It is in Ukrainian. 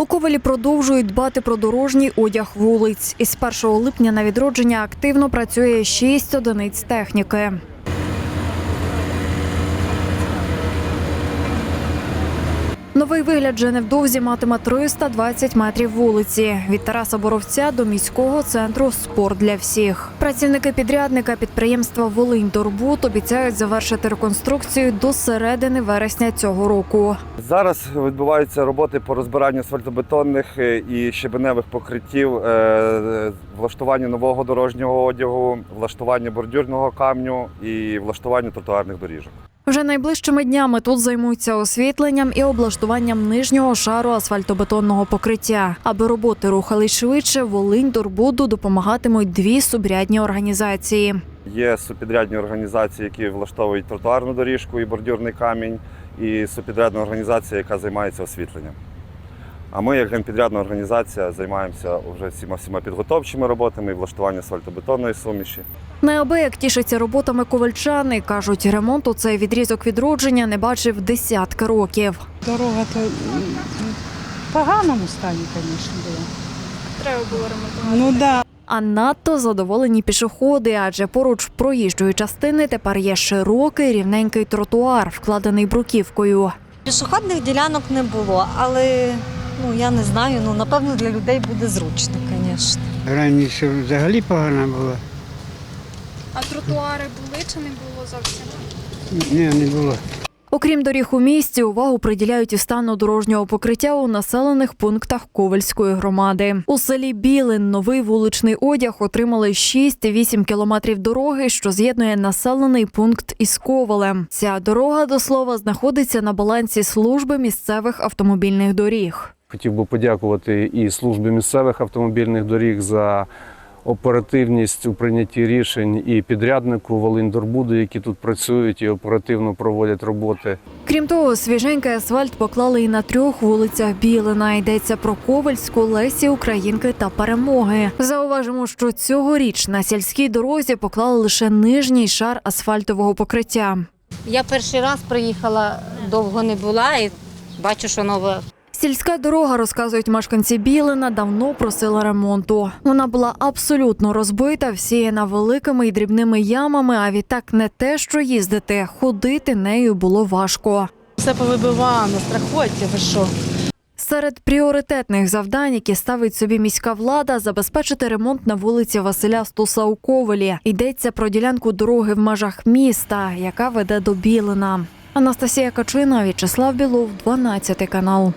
У Ковелі продовжують дбати про дорожній одяг вулиць. Із 1 липня на відродження активно працює 6 одиниць техніки. Новий вигляд вже невдовзі матиме 320 метрів вулиці від Тараса Боровця до міського центру Спорт для всіх. Працівники підрядника підприємства Волинь Дорбут обіцяють завершити реконструкцію до середини вересня цього року. Зараз відбуваються роботи по розбиранню асфальтобетонних е, і щебеневих покриттів, е, влаштуванню нового дорожнього одягу, влаштуванню бордюрного камню і влаштуванню тротуарних доріжок. Вже найближчими днями тут займуться освітленням і облаштуванням нижнього шару асфальтобетонного покриття. Аби роботи рухались швидше, Волинь Дорбуду допомагатимуть дві субрядні організації. Є субпідрядні організації, які влаштовують тротуарну доріжку і бордюрний камінь, і субпідрядна організація, яка займається освітленням. А ми, як генпідрядна організація, займаємося вже всіма всіма підготовчими роботами і влаштуванням асфальтобетонної суміші. Неабияк тішаться роботами ковальчани. кажуть, ремонт у цей відрізок відродження не бачив десятки років. Дорога то в поганому стані, звісно, була. Треба було ремонтувати. Ну да. А надто задоволені пішоходи, адже поруч проїжджої частини тепер є широкий рівненький тротуар, вкладений бруківкою. Пішохідних ділянок не було, але ну я не знаю. Ну напевно для людей буде зручно, звісно. Раніше взагалі погана була. А тротуари були чи не було зовсім? Ні, не було. Окрім доріг у місті, увагу приділяють і стану дорожнього покриття у населених пунктах Ковальської громади. У селі Білин новий вуличний одяг отримали 6,8 кілометрів дороги, що з'єднує населений пункт із Ковалем. Ця дорога, до слова, знаходиться на балансі служби місцевих автомобільних доріг. Хотів би подякувати і службі місцевих автомобільних доріг за оперативність у прийнятті рішень, і підряднику Волинь-Дорбуду, які тут працюють і оперативно проводять роботи. Крім того, свіженький асфальт поклали і на трьох вулицях Білина. Йдеться про Ковальську, Лесі, Українки та Перемоги. Зауважимо, що цьогоріч на сільській дорозі поклали лише нижній шар асфальтового покриття. Я перший раз приїхала, довго не була і бачу, що нове. Сільська дорога, розказують мешканці Білина, давно просила ремонту. Вона була абсолютно розбита, всіяна великими і дрібними ямами. А відтак не те, що їздити, ходити нею було важко. Все повибивано, страхоття, ви що? Серед пріоритетних завдань, які ставить собі міська влада, забезпечити ремонт на вулиці Василя Стуса у Ковелі. Йдеться про ділянку дороги в межах міста, яка веде до Білина. Анастасія Качина, В'ячеслав Білов, 12 канал.